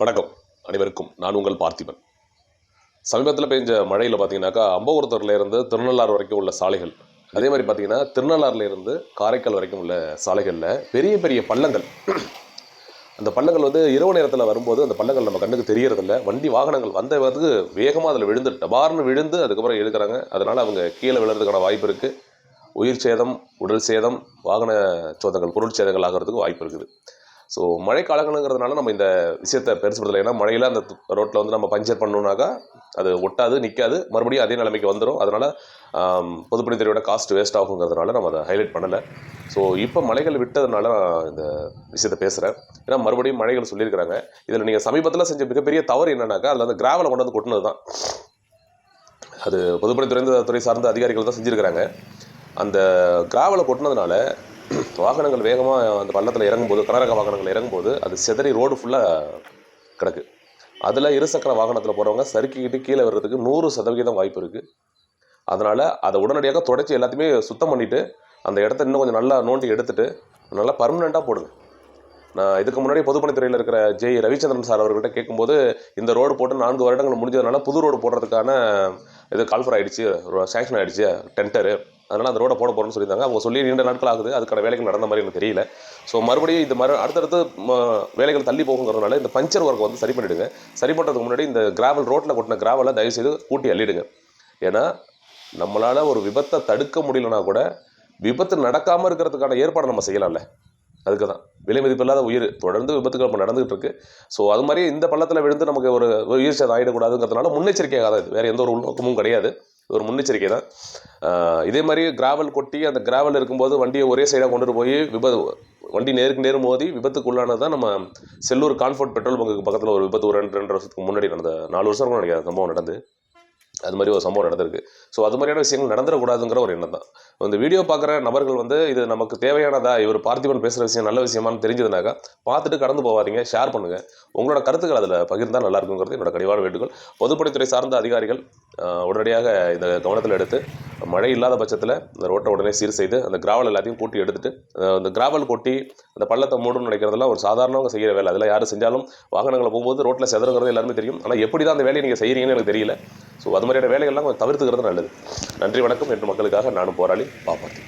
வணக்கம். அனைவருக்கும் நான் உங்கள் பார்த்திபன். சமீபத்தில் பெஞ்ச மழையில் பார்த்தீங்கன்னாக்கா அம்பகூரத்தூர்ல இருந்து திருநள்ளாறு வரைக்கும் உள்ள சாலைகள் அதே மாதிரி பார்த்தீங்கன்னா திருநள்ளாறுலேருந்து காரைக்கால் வரைக்கும் உள்ள சாலைகளில் பெரிய பெரிய பள்ளங்கள். அந்த பள்ளங்கள் வந்து இரவு நேரத்தில் வரும்போது அந்த பள்ளங்கள் நம்ம கண்ணுக்கு தெரியறதில்ல. வண்டி வாகனங்கள் வந்த வந்து வேகமாக அதில் விழுந்து டபார்னு விழுந்து அதுக்கப்புறம் எடுக்கிறாங்க. அதனால் அவங்க கீழே விழுறதுக்கான வாய்ப்பு இருக்குது உயிர் சேதம் உடல் சேதம் வாகன சோதங்கள் பொருள் சேதங்கள் ஆகிறதுக்கு வாய்ப்பு இருக்குது. ஸோ மழை காலங்கிறதுனால நம்ம இந்த விஷயத்தை பெருசுப்படுத்தலை ஏன்னா மழையில் அந்த ரோட்டில் வந்து நம்ம பஞ்சர் பண்ணோம்னாக்கா அது ஒட்டாது நிற்காது மறுபடியும் அதே நிலைமைக்கு வந்துடும் அதனால் பொதுப்பணித்துறையோட காஸ்ட் வேஸ்ட் ஆகுங்கிறதுனால நம்ம அதை ஹைலைட் பண்ணலை. ஸோ இப்போ மழைகள் விட்டதுனால நான் இந்த விஷயத்தை பேசுகிறேன் ஏன்னா மறுபடியும் மழைகள் சொல்லியிருக்கிறாங்க. இதில் நீங்கள் சமீபத்தில் செஞ்ச மிகப்பெரிய தவறு என்னன்னாக்கா அதில் அந்த கிராவலை கொண்டு வந்து கொட்டினது தான். அது பொதுப்பணித்துறை துறை சார்ந்த அதிகாரிகள் தான் செஞ்சுருக்கிறாங்க. அந்த கிராவலை கொட்டினதுனால வாகனங்கள் வேகமாக அந்த பள்ளத்தில் இறங்கும்போது கனரக வாகனங்கள் இறங்கும்போது அது செதறி ரோடு ஃபுல்லாக கிடக்கு. அதில் இருசக்கர வாகனத்தில் போகிறவங்க சறுக்கிக்கிட்டு கீழே வர்றதுக்கு நூறு சதவிகிதம் வாய்ப்பு இருக்குது அதனால் அதை உடனடியாக தொடச்சி எல்லாத்தையுமே சுத்தம் பண்ணிவிட்டு அந்த இடத்த இன்னும் கொஞ்சம் நல்லா நோண்டி எடுத்துகிட்டு நல்லா பர்மனெண்ட்டாக போடுங்க. நான் இதுக்கு முன்னாடி பொதுப்பணித்துறையில் இருக்கிற ஜெய் ரவிச்சந்திரன் சார் அவர்கிட்ட கேட்கும்போது இந்த ரோடு போட்டு நான்கு வருடங்கள் முடிஞ்சதுனால புது ரோடு போடுறதுக்கான இது கால்ஃபர் ஆகிடுச்சு சேங்ஷன் ஆகிடுச்சு டெண்டரு அதனால் அந்த ரோடை போட போகிறோம்னு சொல்லியிருந்தாங்க. அவங்க சொல்லி நீண்ட நாட்கள் ஆகுது அதுக்கான வேலைகள் நடந்த மாதிரி எனக்கு தெரியல. ஸோ மறுபடியும் இந்த மறு அடுத்தடுத்து வேலைகள் தள்ளி போகுங்கிறதுனால இந்த பஞ்சர் ஒர்க்கை வந்து சரி பண்ணிவிடுங்க சரி பண்ணுறதுக்கு முன்னாடி இந்த கிராவல் ரோட்டில் கொட்டின கிராவலை தயவுசெய்து கூட்டி அள்ளிடுங்க. ஏன்னா நம்மளால் ஒரு விபத்தை தடுக்க முடியலனா கூட விபத்து நடக்காமல் இருக்கிறதுக்கான ஏற்பாடு நம்ம செய்யலாம்ல. அதுக்கு தான் விலை மதிப்பில்லாத உயிர். தொடர்ந்து விபத்துகள் இப்போ நடந்துகிட்டு இருக்கு. ஸோ அது மாதிரி இந்த பள்ளத்தில் விழுந்து நமக்கு ஒரு உயிர் சேதம் ஆகிடக்கூடாதுங்கிறதுனால முன்னெச்சரிக்கையாக தான் இது வேறு எந்த ஒரு உள்நோக்கமும் கிடையாது. இது ஒரு முன்னெச்சரிக்கை தான். இதே மாதிரி கிராவல் கொட்டி அந்த கிராவல் இருக்கும்போது வண்டியை ஒரே சைடாக கொண்டுட்டு போய் விபத்து வண்டி நேருக்கு நேர் மோதி விபத்துக்குள்ளானது தான் நம்ம செல்லூர் கான்ஃபோர்ட் பெட்ரோல் பங்குக்கு பக்கத்தில் ஒரு விபத்து ஒரு ரெண்டு ரெண்டு வருஷத்துக்கு முன்னாடி நடந்த நாலு வருஷம் இருக்கும் நினைக்கிறேன் சம்பவம் நடந்து. அது மாதிரி ஒரு சம்பவம் நடந்திருக்கு. ஸோ அது மாதிரியான விஷயங்கள் நடந்துடக்கூடாதுங்கிற ஒரு எண்ணம் தான். இந்த வீடியோ பார்க்குற நபர்கள் வந்து இது நமக்கு தேவையானதா? இவர் பார்த்திபன் பேசுகிற விஷயம் நல்ல விஷயமான்னு தெரிஞ்சதுனாக்கா பார்த்துட்டு கடந்து போவாதீங்க ஷேர் பண்ணுங்கள் உங்களோட கருத்துக்கள் அதில் பகிர்ந்தால் நல்லா இருக்குங்கிறது என்னோட கனிவான வேண்டுகோள். பொதுப்பணித்துறை சார்ந்த அதிகாரிகள் உடனடியாக இந்த கவனத்தில் எடுத்து மழை இல்லாத பட்சத்தில் இந்த ரோட்டை உடனே சீர் செய்து அந்த கிராவல் எல்லாத்தையும் கூட்டி எடுத்துட்டு அந்த கிராவல் கொட்டி அந்த பள்ளத்தை மூடணும்னு நினைக்கிறதெல்லாம் ஒரு சாதாரணவங்க செய்கிற வேலை. அதெல்லாம் யார் செஞ்சாலும் வாகனங்களை போகும்போது ரோட்டில் செதறங்கிறது எல்லாருமே தெரியும். ஆனால் எப்படி தான் அந்த வேலையை நீங்கள் செய்கிறீங்கன்னு எனக்கு தெரியல. ஸோ அது மாதிரியான வேலைகள்லாம் கொஞ்சம் தவிர்த்துக்கிறது நல்லது நன்றி வணக்கம் என்று மக்களுக்காக நானும் போராளி பாப்பாத்தி